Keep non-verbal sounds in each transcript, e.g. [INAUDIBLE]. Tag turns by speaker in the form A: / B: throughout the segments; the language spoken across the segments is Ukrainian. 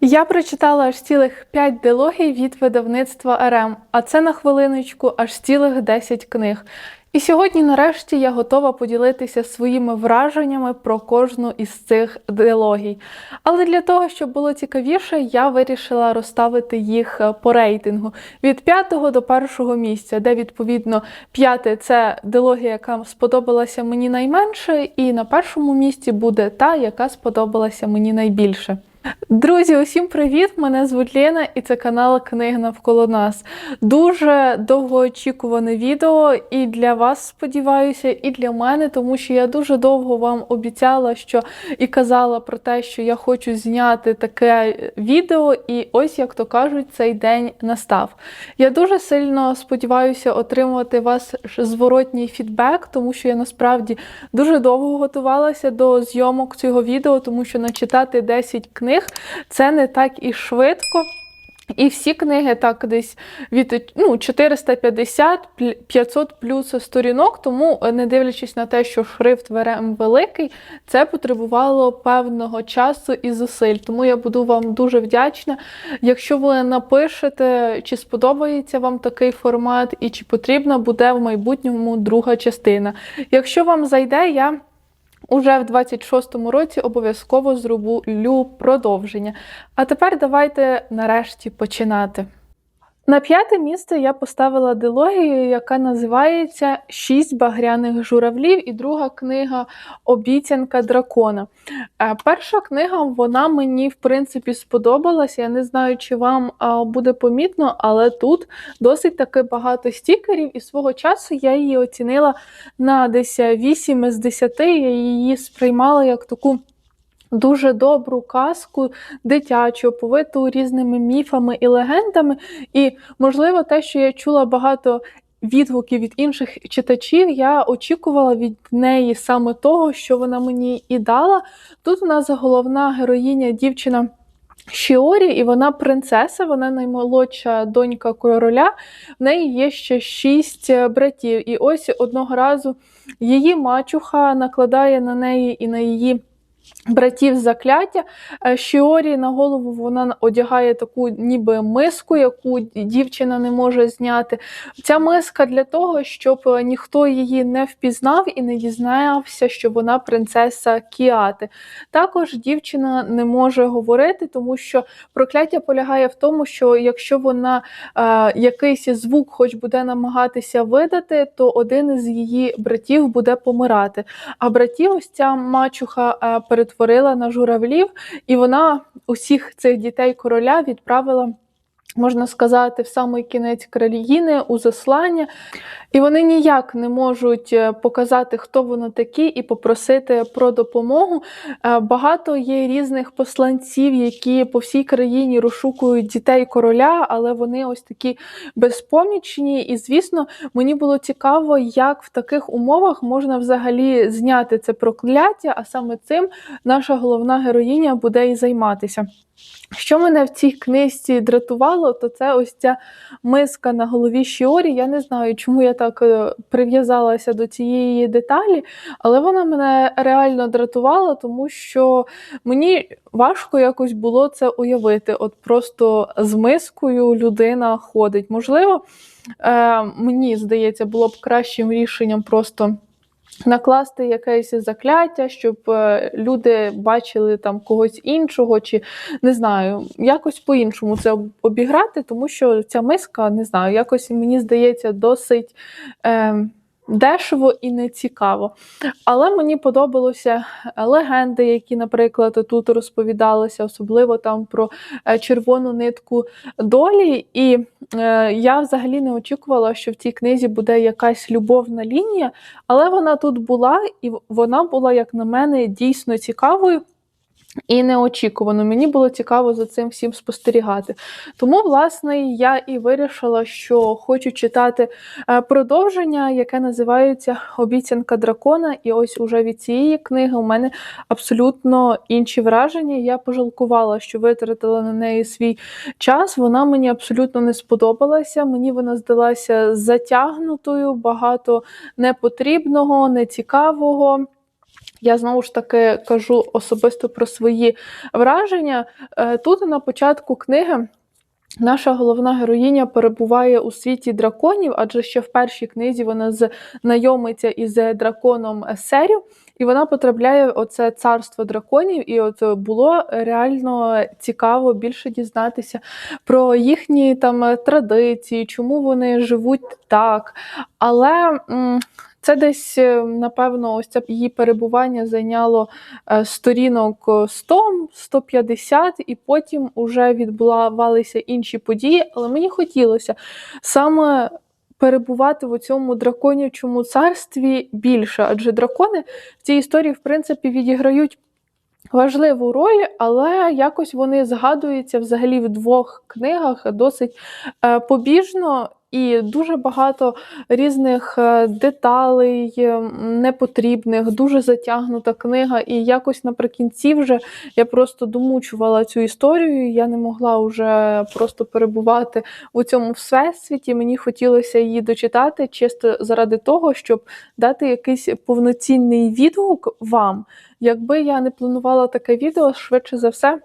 A: Я прочитала аж цілих 5 дилогій від видавництва РМ, а це на хвилиночку аж цілих 10 книг. І сьогодні, нарешті, я готова поділитися своїми враженнями про кожну із цих дилогій. Але для того, щоб було цікавіше, я вирішила розставити їх е, по рейтингу від 5 до першого місця, де відповідно п'яте це дилогія, яка сподобалася мені найменше, і на першому місці буде та, яка сподобалася мені найбільше. Друзі, усім привіт! Мене звуть Лена і це канал Книги навколо нас. Дуже довгоочікуване відео і для вас сподіваюся, і для мене, тому що я дуже довго вам обіцяла, що і казала про те, що я хочу зняти таке відео, і ось, як то кажуть, цей день настав. Я дуже сильно сподіваюся отримувати вас зворотній фідбек, тому що я насправді дуже довго готувалася до зйомок цього відео, тому що начитати 10 книг це не так і швидко. І всі книги так десь від ну, 450-500 плюс сторінок, тому, не дивлячись на те, що шрифт ВРМ великий, це потребувало певного часу і зусиль. Тому я буду вам дуже вдячна. Якщо ви напишете, чи сподобається вам такий формат, і чи потрібна буде в майбутньому друга частина. Якщо вам зайде, я. Уже в 26-му році обов'язково зроблю продовження. А тепер давайте нарешті починати. На п'яте місце я поставила дилогію, яка називається Шість багряних журавлів, і друга книга Обіцянка дракона. Е, Перша книга вона мені в принципі сподобалася. Я не знаю, чи вам буде помітно, але тут досить таки багато стікерів, і свого часу я її оцінила на десь 8 з 10. Я її сприймала як таку. Дуже добру казку дитячу, повиту різними міфами і легендами. І, можливо, те, що я чула багато відгуків від інших читачів, я очікувала від неї саме того, що вона мені і дала. Тут у нас головна героїня дівчина. Шіорі, і вона принцеса, вона наймолодша донька короля. В неї є ще шість братів. І ось одного разу її мачуха накладає на неї і на її. Братів закляття. Е, Шіорі на голову вона одягає таку ніби миску, яку дівчина не може зняти. Ця миска для того, щоб ніхто її не впізнав і не дізнався, що вона принцеса Кіати. Також дівчина не може говорити, тому що прокляття полягає в тому, що якщо вона е, якийсь звук хоч буде намагатися видати, то один із її братів буде помирати. А братів ось ця мачуха е, перетворила на журавлів, і вона усіх цих дітей короля відправила. Можна сказати, в самий кінець країни у заслання, і вони ніяк не можуть е, показати, хто вони такі, і попросити про допомогу. Е, Багато є різних посланців, які по всій країні розшукують дітей короля, але вони ось такі безпомічні. І, звісно, мені було цікаво, як в таких умовах можна взагалі зняти це прокляття, а саме цим наша головна героїня буде і займатися. Що мене в цій книжці дратувало, то це ось ця миска на голові Шіорі. Я не знаю, чому я так е, прив'язалася до цієї деталі, але вона мене реально дратувала, тому що мені важко якось було це уявити. От просто з мискою людина ходить. Можливо, е, мені здається, було б кращим рішенням просто. Накласти якесь закляття, щоб е, люди бачили там когось іншого, чи не знаю, якось по-іншому це обіграти, тому що ця миска, не знаю, якось мені здається досить. Е, Дешево і не цікаво. Але мені подобалися легенди, які, наприклад, тут розповідалися, особливо там про е, червону нитку долі. І е, я взагалі не очікувала, що в цій книзі буде якась любовна лінія, але вона тут була, і вона була, як на мене, дійсно цікавою. І неочікувано. Мені було цікаво за цим всім спостерігати. Тому, власне, я і вирішила, що хочу читати е, продовження, яке називається Обіцянка дракона. І ось уже від цієї книги у мене абсолютно інші враження. Я пожалкувала, що витратила на неї свій час. Вона мені абсолютно не сподобалася. Мені вона здалася затягнутою, багато непотрібного, нецікавого. Я знову ж таки кажу особисто про свої враження. Е, Тут на початку книги. Наша головна героїня перебуває у світі драконів, адже ще в першій книзі вона знайомиться із драконом Серю, і вона потрапляє в оце царство драконів. І от було реально цікаво більше дізнатися про їхні там традиції, чому вони живуть так. Але це десь, е, напевно, ось це її перебування зайняло е, сторінок 100-150, і потім вже відбувалися інші події. Але мені хотілося саме перебувати в цьому драконячому царстві більше, адже дракони в цій історії, в принципі, відіграють. Важливу роль, але якось вони згадуються взагалі в двох книгах досить е, побіжно, і дуже багато різних е, деталей е, непотрібних, дуже затягнута книга. І якось наприкінці вже я просто домучувала цю історію. Я не могла вже просто перебувати у цьому всесвіті. Мені хотілося її дочитати чисто заради того, щоб дати якийсь повноцінний відгук вам. Якби я не планувала таке відео, швидше за все.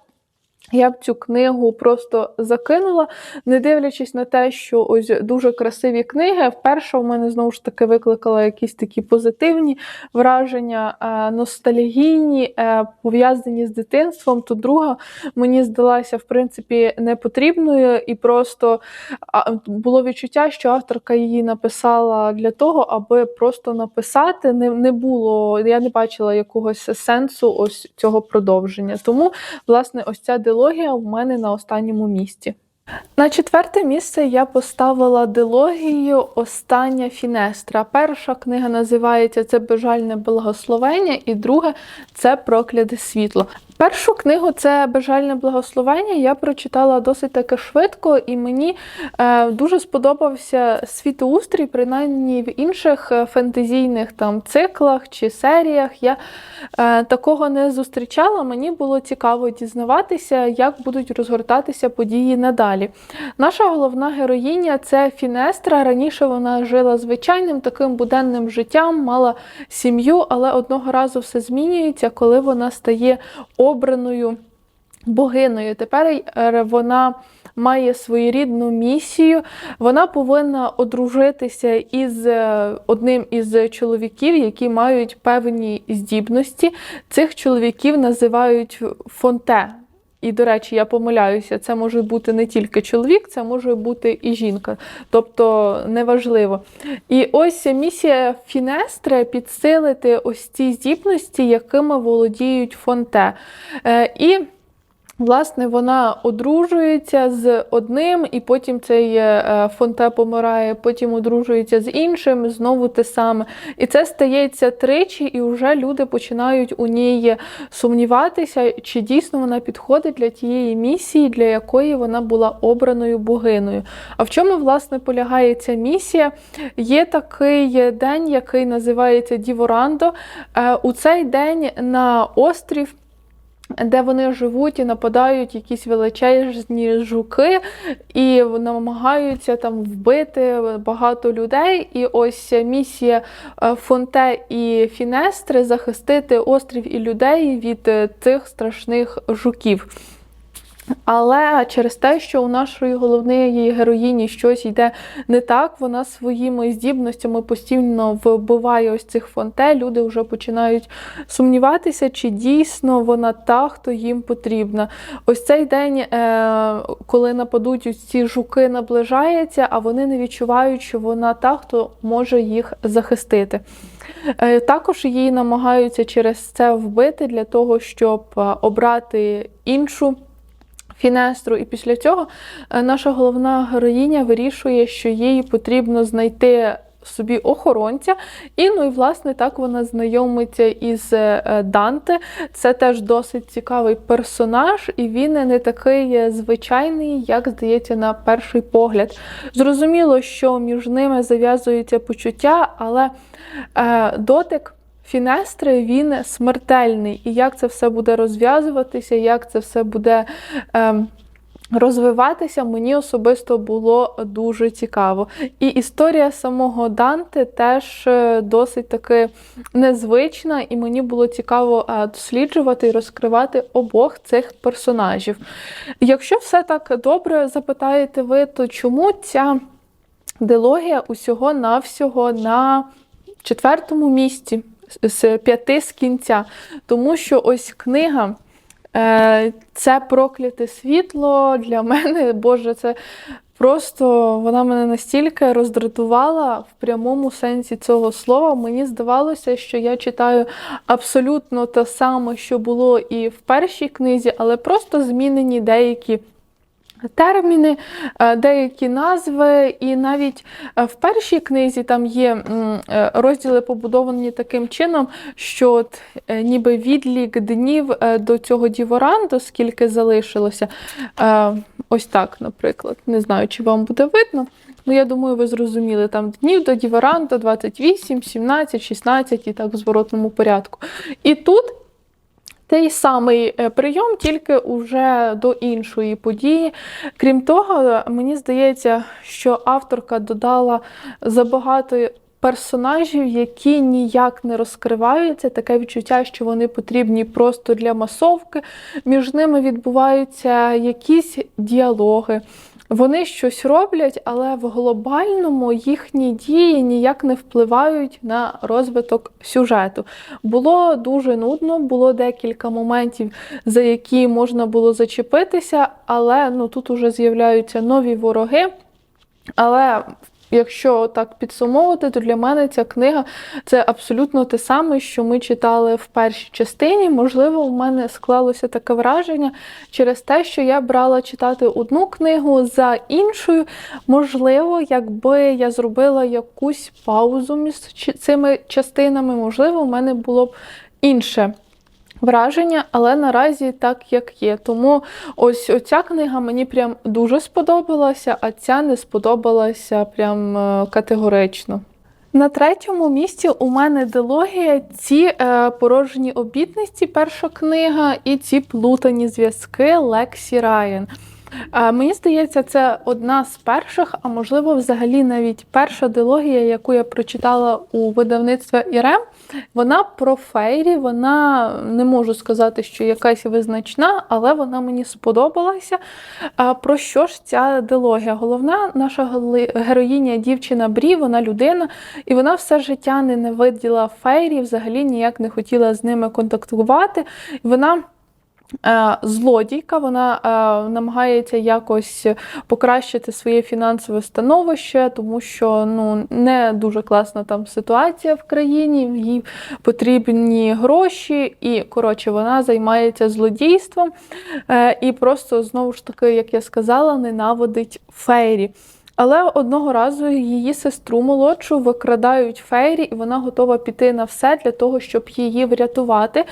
A: Я б цю книгу просто закинула, не дивлячись на те, що ось дуже красиві книги. Вперше в мене знову ж таки викликала якісь такі позитивні враження, е, ностальгійні, е, пов'язані з дитинством. То друга мені здалася, в принципі, непотрібною, і просто було відчуття, що авторка її написала для того, аби просто написати. Не, не було, я не бачила якогось сенсу ось цього продовження. Тому, власне, ось ця дилогія в мене на останньому місці. На четверте місце я поставила дилогію Остання Фінестра. Перша книга називається Це бежальне благословення, і друга це Прокляде світло. Першу книгу це бажальне благословення. Я прочитала досить таки швидко, і мені е, дуже сподобався світоустрій, принаймні в інших е, фентезійних там циклах чи серіях. Я е, такого не зустрічала. Мені було цікаво дізнаватися, як будуть розгортатися події надалі. Наша головна героїня це Фінестра. Раніше вона жила звичайним таким буденним життям, мала сім'ю, але одного разу все змінюється, коли вона стає обраною богиною. Тепер е, вона має своєрідну місію. Вона повинна одружитися із е, одним із чоловіків, які мають певні здібності. Цих чоловіків називають фонте. І, до речі, я помиляюся, це може бути не тільки чоловік, це може бути і жінка, тобто неважливо. І ось місія Фінестре підсилити ось ці здібності, якими володіють фонте. Е, і Власне, вона одружується з одним, і потім цей е, фонте помирає, потім одружується з іншим, знову те саме. І це стається тричі, і вже люди починають у ній сумніватися, чи дійсно вона підходить для тієї місії, для якої вона була обраною богиною. А в чому, власне, полягає ця місія? Є такий день, який називається Діворандо. Е, у цей день на острів де вони живуть і нападають якісь величезні жуки, і намагаються там вбити багато людей. І ось місія е, Фонте і Фінестри захистити острів і людей від е, цих страшних жуків. Але через те, що у нашої головної героїні щось йде не так, вона своїми здібностями постійно вбиває ось цих фонте. Люди вже починають сумніватися, чи дійсно вона та, хто їм потрібна. Ось цей день, е, коли нападуть ось ці жуки, наближається, а вони не відчувають, що вона та, хто може їх захистити. Е, також її намагаються через це вбити для того, щоб е, обрати іншу. Фінестру, і після цього е, наша головна героїня вирішує, що їй потрібно знайти собі охоронця. І ну і власне так вона знайомиться із е, Данте. Це теж досить цікавий персонаж, і він не такий звичайний, як здається, на перший погляд. Зрозуміло, що між ними зав'язуються почуття, але е, дотик. Фінестри він смертельний. І як це все буде розв'язуватися, як це все буде. Е, Розвиватися мені особисто було дуже цікаво. І історія самого Данте теж е, досить таки незвична, і мені було цікаво е, досліджувати і розкривати обох цих персонажів. Якщо все так добре запитаєте ви, то чому ця дилогія усього навсього на четвертому місці з п'яти з кінця? Тому що ось книга. Е, Це прокляте світло для [LAUGHS] мене, Боже, це просто вона мене настільки роздратувала в прямому сенсі цього слова. Мені здавалося, що я читаю абсолютно те саме, що було і в першій книзі, але просто змінені деякі. Терміни, е, деякі назви, і навіть е, в першій книзі там є е, розділи побудовані таким чином, що от, ніби відлік днів до цього діворанду, скільки залишилося. Ось так, наприклад. Не знаю, чи вам буде видно. Ну, я думаю, ви зрозуміли, там днів до діворанду 28, 17, 16 і так в зворотному порядку. І тут той самий е, прийом, тільки уже до іншої події. Крім того, мені здається, що авторка додала забагато персонажів, які ніяк не розкриваються. Таке відчуття, що вони потрібні просто для масовки. Між ними відбуваються якісь діалоги. Вони щось роблять, але в глобальному їхні дії ніяк не впливають на розвиток сюжету. Було дуже нудно, було декілька моментів, за які можна було зачепитися, але ну, тут уже з'являються нові вороги. Але Якщо так підсумовувати, то для мене ця книга це абсолютно те саме, що ми читали в першій частині. Можливо, у мене склалося таке враження через те, що я брала читати одну книгу за іншою. Можливо, якби я зробила якусь паузу між цими частинами, можливо, у мене було б інше враження, але наразі так, як є. Тому ось оця книга мені прям дуже сподобалася, а ця не сподобалася прям е, категорично. На третьому місці у мене дилогія ці е, порожні обітниці, перша книга, і ці плутані зв'язки Лексі Райан. Мені здається, це одна з перших, а можливо, взагалі навіть перша дилогія, яку я прочитала у видавництві Ірем. Вона про фейрі, вона не можу сказати, що якась визначна, але вона мені сподобалася. А Про що ж ця дилогія? Головна наша героїня, дівчина Брі, вона людина, і вона все життя ненавиділа фейрі, взагалі ніяк не хотіла з ними контактувати. Вона злодійка, вона е, намагається якось покращити своє фінансове становище, тому що ну, не дуже класна там ситуація в країні, їй потрібні гроші, і коротше, вона займається злодійством е, і просто знову ж таки, як я сказала, ненавидить фейрі. Але одного разу її сестру молодшу викрадають фейрі, і вона готова піти на все для того, щоб її врятувати.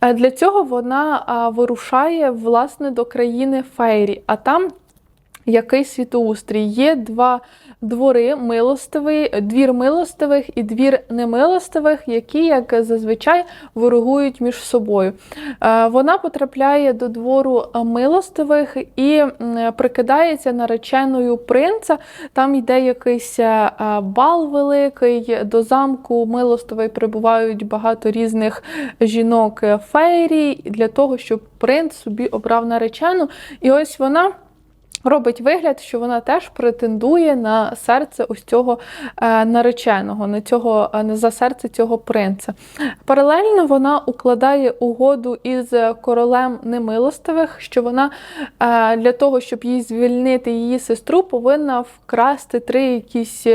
A: Е, для цього вона вирушає власне до країни фейрі. А там який світоустрій? Є два двори милостивий, двір милостивих і двір немилостивих, які, як зазвичай, ворогують між собою. Е, вона потрапляє до двору милостивих і прикидається нареченою принца. Там йде якийсь е, бал великий, до замку милостивий прибувають багато різних жінок фейрій для того, щоб принц собі обрав наречену. І ось вона. Робить вигляд, що вона теж претендує на серце ось цього е, нареченого, на цього е, за серце цього принца. Паралельно вона укладає угоду із королем немилостивих, що вона е, для того, щоб їй звільнити її сестру, повинна вкрасти три якісь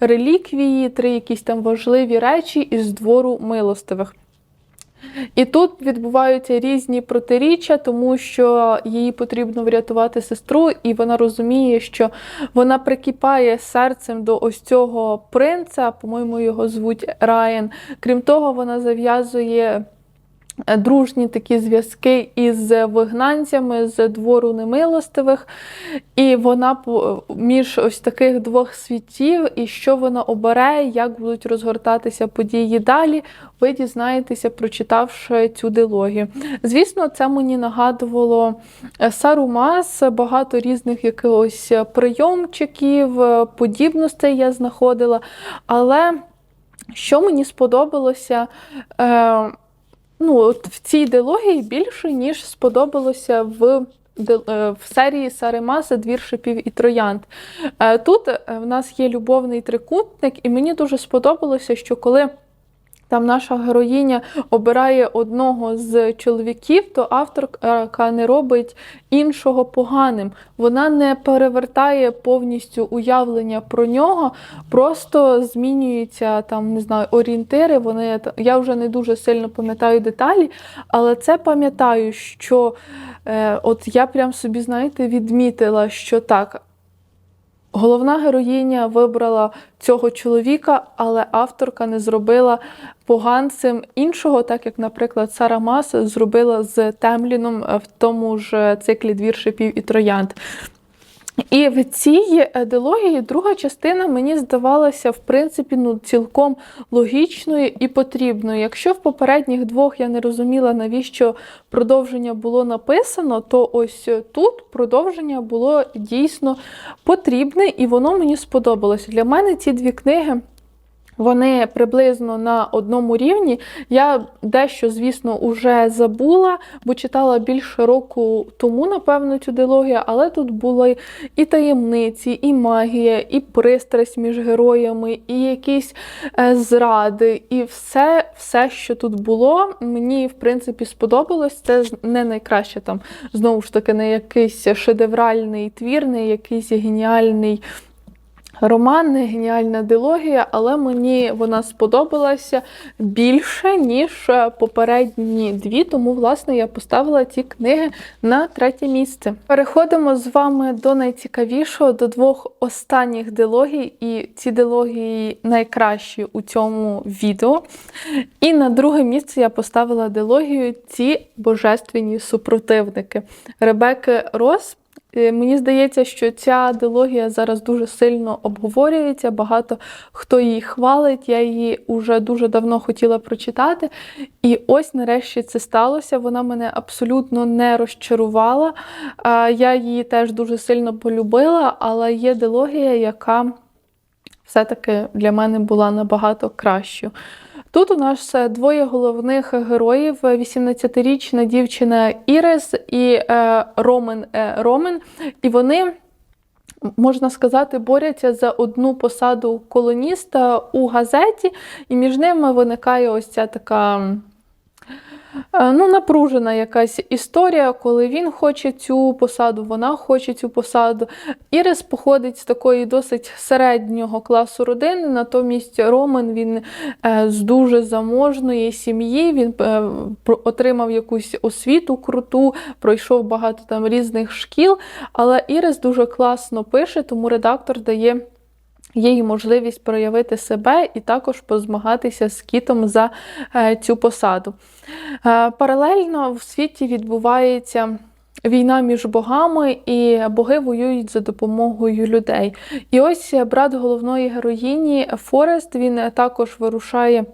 A: реліквії, три якісь там важливі речі із двору милостивих. І тут відбуваються різні протиріччя, тому що їй потрібно врятувати сестру, і вона розуміє, що вона прикипає серцем до ось цього принца, по-моєму, його звуть Райан. Крім того, вона зав'язує дружні такі зв'язки із вигнанцями з двору немилостивих. І вона між ось таких двох світів, і що вона обере, як будуть розгортатися події далі, ви дізнаєтеся, прочитавши цю дилогію. Звісно, це мені нагадувало е, Сарумас, багато різних якихось прийомчиків, е, подібностей я знаходила. Але що мені сподобалося е, ну, от в цій дилогії більше, ніж сподобалося в. е, В серії Саримаса Двір шипів і троянд. Е, Тут е, в нас є любовний трикутник, і мені дуже сподобалося, що коли там наша героїня обирає одного з чоловіків, то авторка не робить іншого поганим. Вона не перевертає повністю уявлення про нього, просто змінюються там, не знаю, орієнтири. Вони я вже не дуже сильно пам'ятаю деталі, але це пам'ятаю, що е, от я прям собі, знаєте, відмітила, що так. Головна героїня вибрала цього чоловіка, але авторка не зробила поганцем іншого, так як, наприклад, Сара Мас зробила з Темліном в тому ж циклі двір шипів і троянд. І в цій дилогії друга частина мені здавалася, в принципі, ну, цілком логічною і потрібною. Якщо в попередніх двох я не розуміла, навіщо продовження було написано, то ось тут продовження було дійсно потрібне, і воно мені сподобалося. Для мене ці дві книги. Вони приблизно на одному рівні. Я дещо, звісно, уже забула, бо читала більше року тому, напевно, цю дилогію, але тут були і таємниці, і магія, і пристрасть між героями, і якісь е, зради, і все, все, що тут було, мені, в принципі, сподобалось. Це не найкраще там, знову ж таки, не якийсь шедевральний твір, не якийсь геніальний. Роман, не геніальна дилогія, але мені вона сподобалася більше, ніж попередні дві, тому, власне, я поставила ці книги на третє місце. Переходимо з вами до найцікавішого, до двох останніх дилогій, і ці дилогії найкращі у цьому відео. І на друге місце я поставила дилогію Ці божественні супротивники Ребекки Рос. Е, Мені здається, що ця дилогія зараз дуже сильно обговорюється. Багато хто її хвалить. Я її вже дуже давно хотіла прочитати. І ось нарешті це сталося. Вона мене абсолютно не розчарувала. Я її теж дуже сильно полюбила, але є дилогія, яка все-таки для мене була набагато кращою. Тут у нас е, двоє головних героїв: 18-річна дівчина Ірес і е, Ромен е, Ромен. І вони, можна сказати, борються за одну посаду колоніста у газеті, і між ними виникає ось ця така. Е, Ну, напружена якась історія, коли він хоче цю посаду, вона хоче цю посаду. Ірис походить з такої досить середнього класу родини, натомість Роман він е, з дуже заможної сім'ї, він е, отримав якусь освіту круту, пройшов багато там різних шкіл, але Ірис дуже класно пише, тому редактор дає. Їй можливість проявити себе і також позмагатися з кітом за е, цю посаду. Е, Паралельно в світі відбувається війна між богами, і боги воюють за допомогою людей. І ось брат головної героїні Форест він також вирушає.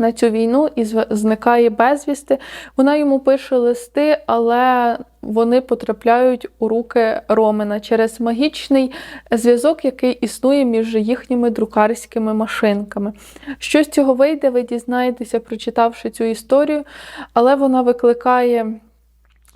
A: На цю війну і зникає безвісти. Вона йому пише листи, але вони потрапляють у руки Ромена через магічний зв'язок, який існує між їхніми друкарськими машинками. Що з цього вийде, ви дізнаєтеся, прочитавши цю історію, але вона викликає.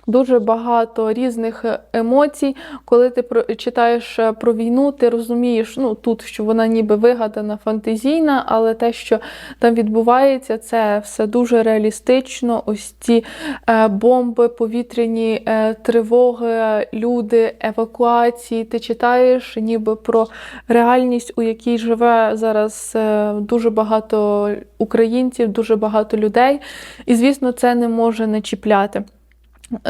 A: Дуже багато різних е, емоцій. Коли ти читаєш е, про війну, ти розумієш, ну тут що вона ніби вигадана, фантазійна, але те, що там відбувається, це все дуже реалістично. Ось ці е, бомби, повітряні тривоги, люди, евакуації. Ти читаєш ніби про реальність, у якій живе зараз дуже багато українців, дуже багато людей. І звісно, це не може не чіпляти.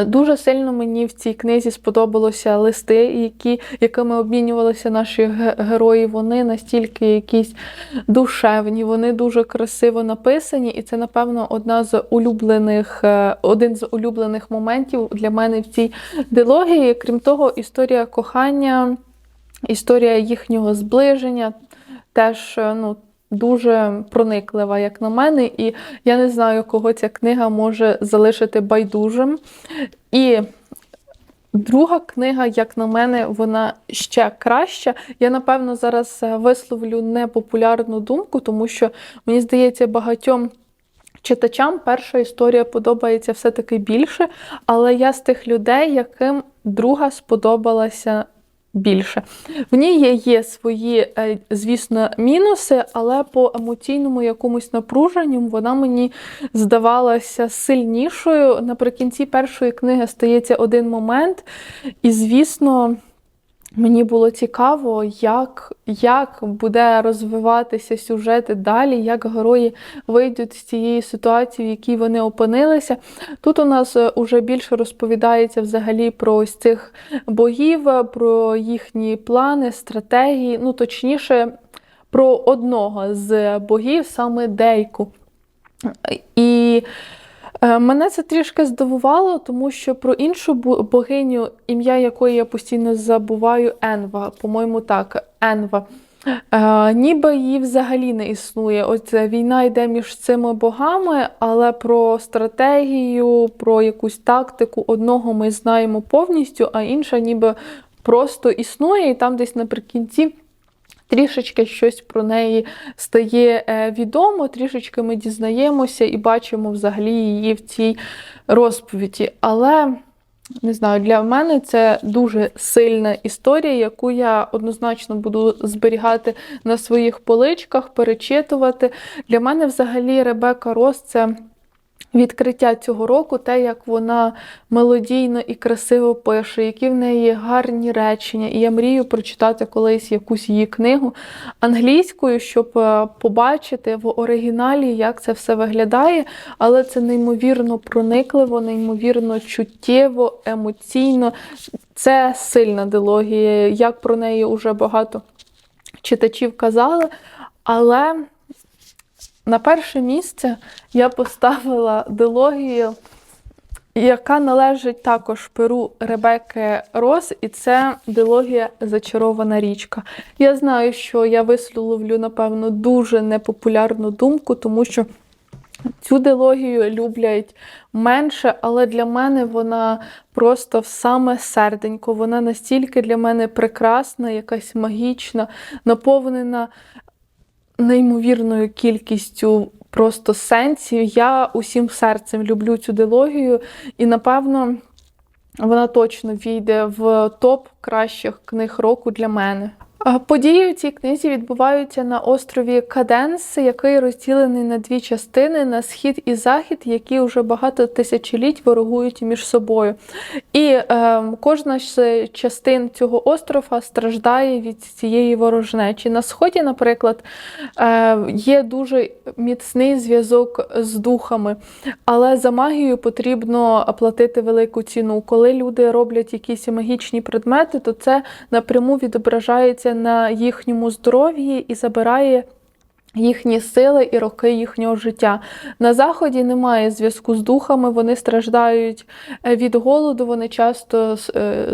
A: Дуже сильно мені в цій книзі сподобалося листи, які, якими обмінювалися наші герої. Вони настільки якісь душевні, вони дуже красиво написані, і це, напевно, одна з улюблених, е, один з улюблених моментів для мене в цій дилогії. Крім того, історія кохання, історія їхнього зближення теж е, ну, дуже прониклива, як на мене, і я не знаю, кого ця книга може залишити байдужим. І друга книга, як на мене, вона ще краща. Я, напевно, зараз е, висловлю непопулярну думку, тому що мені здається, багатьом. Читачам перша історія подобається все-таки більше, але я з тих людей, яким друга сподобалася більше. В ній є, свої, е, звісно, мінуси, але по емоційному якомусь напруженню вона мені здавалася сильнішою. Наприкінці першої книги стається один момент, і, звісно, Мені було цікаво, як, як буде розвиватися сюжети далі, як герої вийдуть з цієї ситуації, в якій вони опинилися. Тут у нас е, уже більше розповідається взагалі про ось цих богів, е, про їхні плани, стратегії, ну точніше, про одного з богів, саме Дейку. І Мене це трішки здивувало, тому що про іншу богиню, ім'я якої я постійно забуваю, Енва, по-моєму, так, Енва. Е, ніби її взагалі не існує. Ось е, війна йде між цими богами, але про стратегію, про якусь тактику одного ми знаємо повністю, а інша ніби просто існує, і там десь наприкінці. Трішечки щось про неї стає е, відомо, трішечки ми дізнаємося і бачимо взагалі її в цій розповіді. Але не знаю, для мене це дуже сильна історія, яку я однозначно буду зберігати на своїх поличках, перечитувати. Для мене взагалі Ребека Рос це. Відкриття цього року, те, як вона мелодійно і красиво пише, які в неї гарні речення. І я мрію прочитати колись якусь її книгу англійською, щоб е, побачити в оригіналі, як це все виглядає. Але це неймовірно проникливо, неймовірно чуттєво, емоційно. Це сильна дилогія. Як про неї вже багато читачів казали. Але на перше місце я поставила дилогію, яка належить також перу Ребекки Рос, і це дилогія Зачарована річка. Я знаю, що я висловлю, напевно, дуже непопулярну думку, тому що цю дилогію люблять менше, але для мене вона просто в саме серденько. Вона настільки для мене прекрасна, якась магічна, наповнена неймовірною кількістю просто сенсів. Я усім серцем люблю цю дилогію, і напевно вона точно війде в топ кращих книг року для мене. Події у цій книзі відбуваються на острові Каденс, який розділений на дві частини на схід і захід, які вже багато тисячоліть ворогують між собою. І е, кожна з частин цього острова страждає від цієї ворожнечі. На сході, наприклад, е, є дуже міцний зв'язок з духами, але за магію потрібно платити велику ціну. Коли люди роблять якісь магічні предмети, то це напряму відображається на їхньому здоров'ї і забирає їхні сили і роки їхнього життя. На заході немає зв'язку з духами, вони страждають е, від голоду, вони часто е,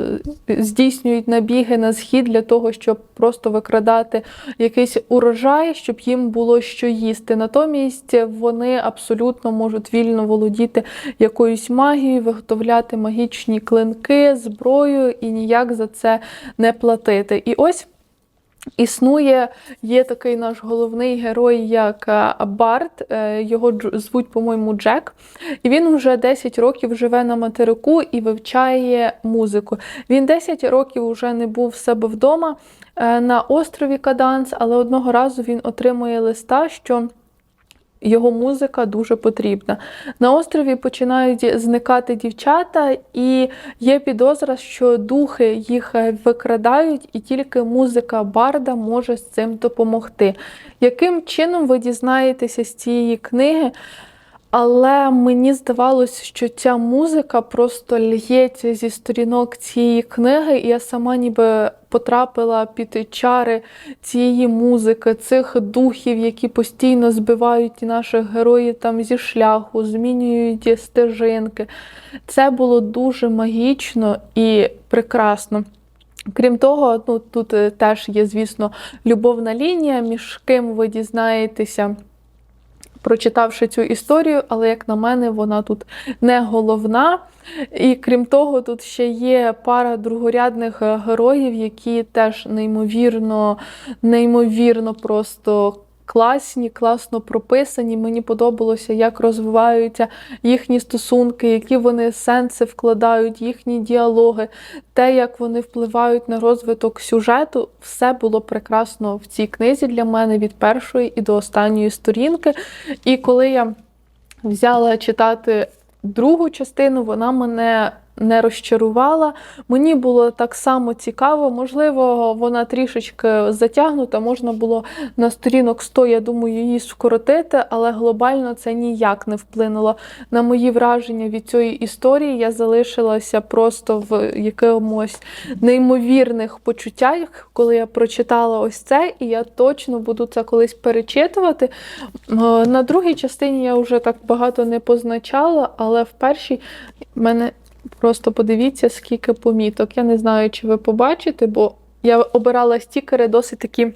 A: здійснюють набіги на схід для того, щоб просто викрадати якийсь урожай, щоб їм було що їсти. Натомість вони абсолютно можуть вільно володіти якоюсь магією, виготовляти магічні клинки, зброю і ніяк за це не платити. І ось. Існує, є такий наш головний герой, як е, Барт, е, його звуть, по-моєму, Джек. І він вже 10 років живе на материку і вивчає музику. Він 10 років вже не був в себе вдома е, на острові Каданс, але одного разу він отримує листа, що його музика дуже потрібна. На острові починають зникати дівчата, і є підозра, що духи їх викрадають, і тільки музика Барда може з цим допомогти. Яким чином ви дізнаєтеся з цієї книги? Але мені здавалось, що ця музика просто лється зі сторінок цієї книги, і я сама ніби потрапила під чари цієї музики, цих духів, які постійно збивають наших героїв там зі шляху, змінюють стежинки. Це було дуже магічно і прекрасно. Крім того, ну тут е, теж є, звісно, любовна лінія, між ким ви дізнаєтеся прочитавши цю історію, але, як на мене, вона тут не головна. І крім того, тут ще є пара другорядних е, героїв, які теж неймовірно, неймовірно просто. Класні, класно прописані. Мені подобалося, як розвиваються їхні стосунки, які вони сенси вкладають, їхні діалоги, те, як вони впливають на розвиток сюжету. Все було прекрасно в цій книзі для мене від першої і до останньої сторінки. І коли я взяла читати другу частину, вона мене не розчарувала. Мені було так само цікаво. Можливо, вона трішечки затягнута, можна було на сторінок 100, я думаю, її скоротити, але глобально це ніяк не вплинуло на мої враження від цієї історії. Я залишилася просто в якомусь неймовірних почуттях, коли я прочитала ось це, і я точно буду це колись перечитувати. На другій частині я вже так багато не позначала, але в першій мене просто подивіться, скільки поміток. Я не знаю, чи ви побачите, бо я обирала стікери досить такі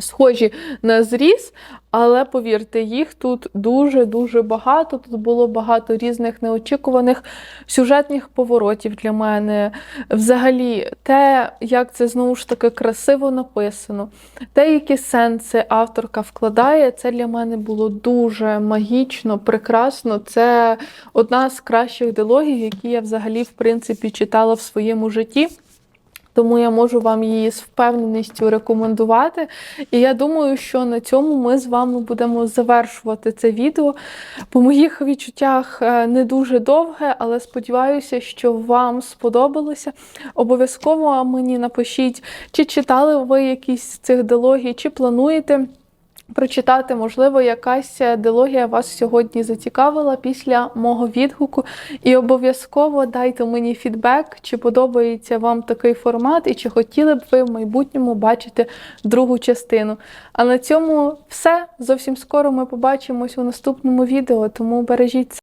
A: схожі на зріз, але повірте, їх тут дуже-дуже багато. Тут було багато різних неочікуваних сюжетних поворотів для мене. Взагалі, те, як це знову ж таки красиво написано, те, які сенси авторка вкладає, це для мене було дуже магічно, прекрасно. Це одна з кращих дилогій, які я взагалі, в принципі, читала в своєму житті. Тому я можу вам її з впевненістю рекомендувати. І я думаю, що на цьому ми з вами будемо завершувати це відео. По моїх відчуттях е, не дуже довге, але сподіваюся, що вам сподобалося. Обов'язково мені напишіть, чи читали ви якісь з цих дилогій, чи плануєте. Прочитати, можливо, якась дилогія вас сьогодні зацікавила після мого відгуку. І обов'язково дайте мені фідбек, чи подобається вам такий формат, і чи хотіли б ви в майбутньому бачити другу частину. А на цьому все. Зовсім скоро ми побачимось у наступному відео, тому бережіть.